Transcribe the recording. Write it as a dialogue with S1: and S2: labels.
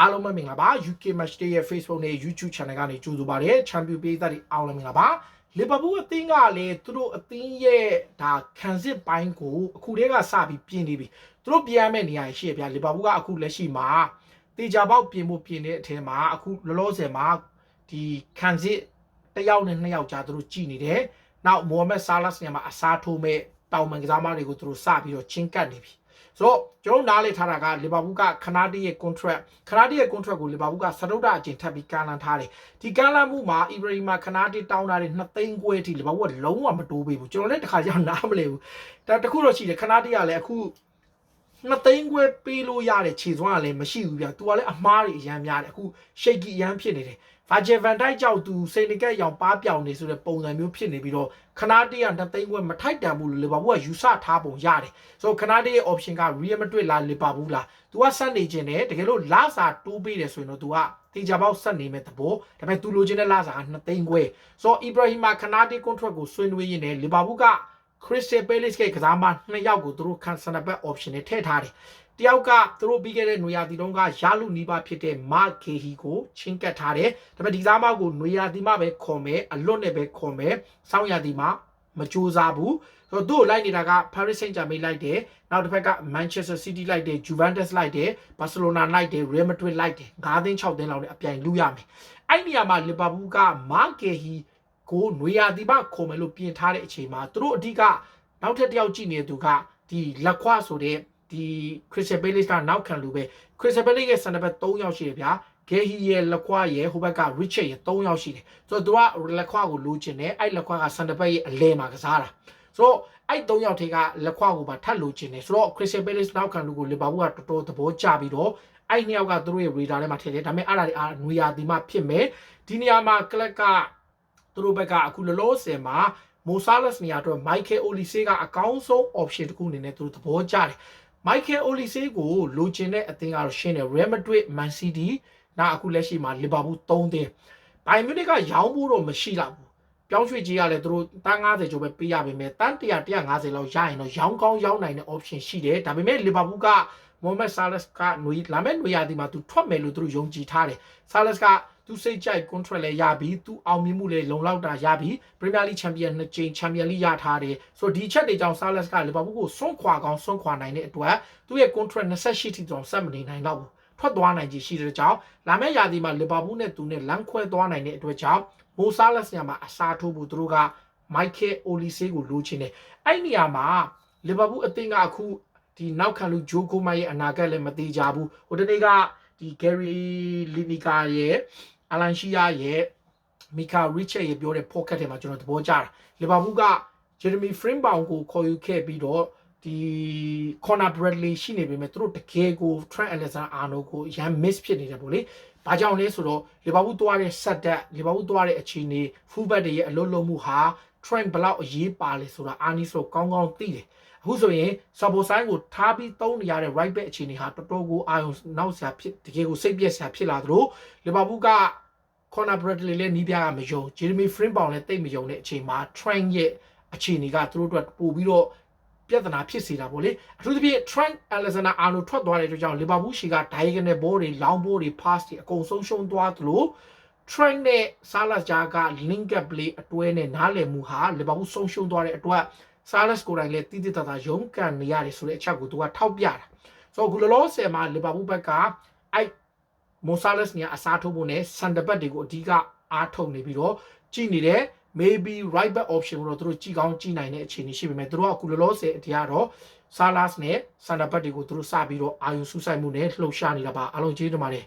S1: အားလုံးပဲမင်္ဂလာပါ UK Match Day ရဲ့ Facebook နဲ့ YouTube Channel ကနေကြိုဆိုပါရစေချန်ပီယံပေးသက်တွေအားလုံးမင်္ဂလာပါလီဗာပူးအသင်းကလည်းသူတို့အသင်းရဲ့ဒါခံစစ်ပိုင်းကိုအခုတည်းကစပြီးပြင်နေပြီသူတို့ပြန်ရမယ့်နေရာရှိရဗျာလီဗာပူးကအခုလက်ရှိမှာတေချာပေါက်ပြင်ဖို့ပြင်တဲ့အထက်မှာအခုလောလောဆယ်မှာဒီခံစစ်တစ်ယောက်နဲ့နှစ်ယောက်ကြာသူတို့ကြည်နေတယ်နောက်မိုဟာမက်ဆာလတ်နေရာမှာအစားထိုးမဲ့တောင်မန်ကစားမတွေကိုသူတို့စပြီးတော့ချင်းကပ်နေပြီ ဆိုတော့ကျွန်တော်နားလေထားတာကလီဗာပူးကခနာတီရဲ့ contract ခနာတီရဲ့ contract ကိုလီဗာပူးကစတုဒ္ဒအကျင့်ထပ်ပြီးကန်လန်ထားတယ်ဒီကန်လန်မှုမှာအီဘရီမာခနာတီတောင်းတာတွေ2သိန်းခွဲအထိလီဗာပူးကလုံးဝမတိုးပေးဘူးကျွန်တော်လည်းတစ်ခါကြောင်နားမလဲဘူးဒါတခုတော့ရှိတယ်ခနာတီကလည်းအခု 2သိန်းခွဲပေးလို့ရတဲ့ခြေစွမ်းကလည်းမရှိဘူးဗျ။ तू ကလည်းအမားတွေအရန်များတယ်အခု shaky အရန်ဖြစ်နေတယ် Virgil van Dijk ကြောက်သူစိန်နကက်ရောင်ပါပြောင်နေဆိုတဲ့ပုံစံမျိုးဖြစ်နေပြီးတော့ခနာတီးက2သိန်းခွဲမထိုက်တန်ဘူးလို့လီဗာပူးကယူဆထားပုံရတယ်ဆိုတော့ခနာတီးရဲ့ option က Real Madrid လားလီဗာပူးလား तू ကဆက်နေခြင်းနဲ့တကယ်လို့လာစာတိုးပေးတယ်ဆိုရင်တော့ तू ကတေချာပေါက်ဆက်နေမဲ့သဘောဒါပေမဲ့ तू လိုချင်တဲ့လာစာက2သိန်းခွဲဆိုတော့ Ibrahim ခနာတီး contract ကိုဆွေးနွေးရင်းနဲ့လီဗာပူးက Crystal Palace ကကစားမနှစ်ယောက်ကိုသူတို့ခံစနဘက် option နဲ့ထည့်ထားတယ်တယောက်ကသူတို့ပြီးခဲ့တဲ့နွေရာသီတုန်းကရလူနီးပါးဖြစ်တဲ့မာကေဟီကိုချင်းကပ်ထားတယ်ဒါပေမဲ့ဒီကစားမကိုနွေရာသီမှပဲခေါ်မယ်အလွတ်နဲ့ပဲခေါ်မယ်စောင်းရာသီမှာမကြိုးစားဘူးဆိုတော့သူ့ကိုလိုက်နေတာက Paris Saint-Germain လိုက်တယ်နောက်တစ်ဖက်က Manchester City လိုက်တယ် Juventus လိုက်တယ် Barcelona လိုက်တယ် Real Madrid လိုက်တယ်9သိန်း6သိန်းလောက်နဲ့အပြိုင်လူရမယ်အဲ့ဒီနေရာမှာ Liverpool ကမာကေဟီ ကိုနွေရာသီမှခေါ်မယ်လို့ပြင်ထားတဲ့အချိန်မှာသူတို့အဓိကနောက်ထပ်တစ်ယောက်ကြည့်နေသူကဒီလက်ခွဆိုတဲ့ဒီ Crystal Palace ကနောက်ခံလူပဲ Crystal Palace ရဲ့စံနဘက်3ယောက်ရှိတယ်ဗျာဂေဟီရဲ့လက်ခွရဲ့ဟိုဘက်က Richard ရဲ့3ယောက်ရှိတယ်ဆိုတော့သူကလက်ခွကိုလိုချင်တယ်အဲ့လက်ခွကစံနဘက်ရဲ့အလဲမှာကစားတာဆိုတော့အဲ့3ယောက်ထဲကလက်ခွကိုပါထပ်လိုချင်တယ်ဆိုတော့ Crystal Palace နောက်ခံလူကိုလီဗာပူးကတော်တော်သဘောကျပြီးတော့အဲ့နှစ်ယောက်ကသူတို့ရဲ့ radar ထဲမှာထည့်တယ်ဒါပေမဲ့အဲ့ဒါတွေအားနွေရာသီမှဖြစ်မယ်ဒီနေရာမှာကလပ်က သူတို့ဘက်ကအခုလောလောဆယ်မှာမိုဆာလက်စ်နေရာအတွက်မိုက်ခဲအိုလီဆေးကအကောင်းဆုံး option တစ်ခုအနေနဲ့သူတို့သဘောကျတယ်မိုက်ခဲအိုလီဆေးကိုလိုချင်တဲ့အသင်းကတော့ရှင်းတယ် Real Madrid Man City နောက်အခုလက်ရှိမှာ Liverpool 3သင်းဘိုင်မြူနစ်ကရောင်းဖို့တော့မရှိတော့ဘူးပြောင်းရွှေ့ကြီးကလည်းသူတို့တန်း90ကျော်ပဲပေးရပါမယ်တန်း100 150လောက်ရရင်တော့ရောင်းကောင်းရောင်းနိုင်တဲ့ option ရှိတယ်ဒါပေမဲ့ Liverpool က မိုဟမက်ဆာလက်စ်ကနွေလာမဲ့နွေရာသီမှာသူထွက်မယ်လို့သူတို့ယုံကြည်ထားတယ်ဆာလက်စ်ကသူစိတ်ကြိုက် contract လည်းရပြီသူအောင်မြင်မှုလည်းလုံလောက်တာရပြီ Premier League Champion နှစ်ကြိမ် Champion League ရထားတယ်ဆိုတော့ဒီချက်တွေကြောင့် Salas က Liverpool ကိုစွန့်ခွာကောင်းစွန့်ခွာနိုင်တဲ့အတွက်သူ့ရဲ့ contract 28ထိတောင်ဆက်မနေနိုင်တော့ဘူးထွက်သွားနိုင်ခြင်းရှိတဲ့ကြောင့်လာမယ့်ရာသီမှာ Liverpool နဲ့သူနဲ့လမ်းခွဲသွားနိုင်တဲ့အတွက်ကြောင့် Mo Salah ညမှာအစားထိုးဖို့သူတို့က Michael Olise ကိုလိုချင်တယ်အဲ့နေရာမှာ Liverpool အသင်းကအခု ဒီနောက်ခံလူဂျိုကိုမိုင်ရဲ့အနာဂတ်လည်းမသေးကြဘူးဟိုတနေ့ကဒီ Gary Lineker ရဲ့အလန်ရှိယာရဲ့မီကာရစ်ချက်ရေပြောတဲ့ pocket ထဲမှာကျွန်တော်သဘောကျတာလီဗာပူးကဂျယ်ရမီဖရင်ဘောင်ကိုခေါ်ယူခဲ့ပြီးတော့ဒီ corner bradley ရှိနေပေမဲ့သူတို့တကယ်ကို trent alexander arnold ကိုရန် miss ဖြစ်နေတယ်ပေါ့လေဘာကြောင့်လဲဆိုတော့လီဗာပူးသွားတဲ့ set တက်လီဗာပူးသွားတဲ့အခြေအနေ full back တွေရဲ့အလုံးလုံးမှုဟာ trent ဘလောက်အရေးပါလဲဆိုတာအာနီဆိုကောင်းကောင်းသိတယ်အခုဆိုရင်ဆာဘိုဆိုင်ကိုထားပြီးသုံးနေရတဲ့ right back အခြေအနေဟာတော်တော်ကိုအာရုံနောက်ဆရာဖြစ်တကယ်ကိုစိတ်ပြက်ဆရာဖြစ်လာသလိုလီဗာပူးက corner bradley လည်းနီးပြားကမယုံ jeremy frimpong လည်းတိတ်မယုံတဲ့အချိန်မှာ trent ရဲ့အခြေအနေကသူတို့အတွက်ပို့ပြီးတော့ပြဿနာဖြစ်စေတာပေါ့လေအထူးသဖြင့် Trent Alexander Arnold ထွက်သွားတဲ့အတွက်ကြောင့် Liverpool ရှီက diagonal ball တွေ long ball တွေ pass တွေအကုန်ဆုံးရှုံးသွားသလို Trent နဲ့ Salah ကြားက link up play အတွဲနဲ့နားလည်မှုဟာ Liverpool ဆုံးရှုံးသွားတဲ့အတွက် Salah ကိုယ်တိုင်လည်းတိတိတတ်တာရုန်းကန်နေရတယ်ဆိုတဲ့အချက်ကိုသူကထောက်ပြတာဆိုတော့အခုလောလောဆယ်မှာ Liverpool ဘက်ကအဲ့ Mosales နေအစားထိုးဖို့နဲ့ center back တွေကိုအဓိကအားထုတ်နေပြီးတော့ကြည့်နေတယ် maybe right back option ကိုတော့သူတို့ကြည့်ကောင်းကြည့်နိုင်တဲ့အခြေအနေရှိပေမဲ့သူတို့ကအခုလောလောဆယ်အတရားတော့ Salas နဲ့ center back တွေကိုသူတို့စပြီးတော့အာယုံဆူဆိုင်မှုနဲ့လှုပ်ရှားနေတာပါအားလုံးကျေးဇူးတင်ပါတယ်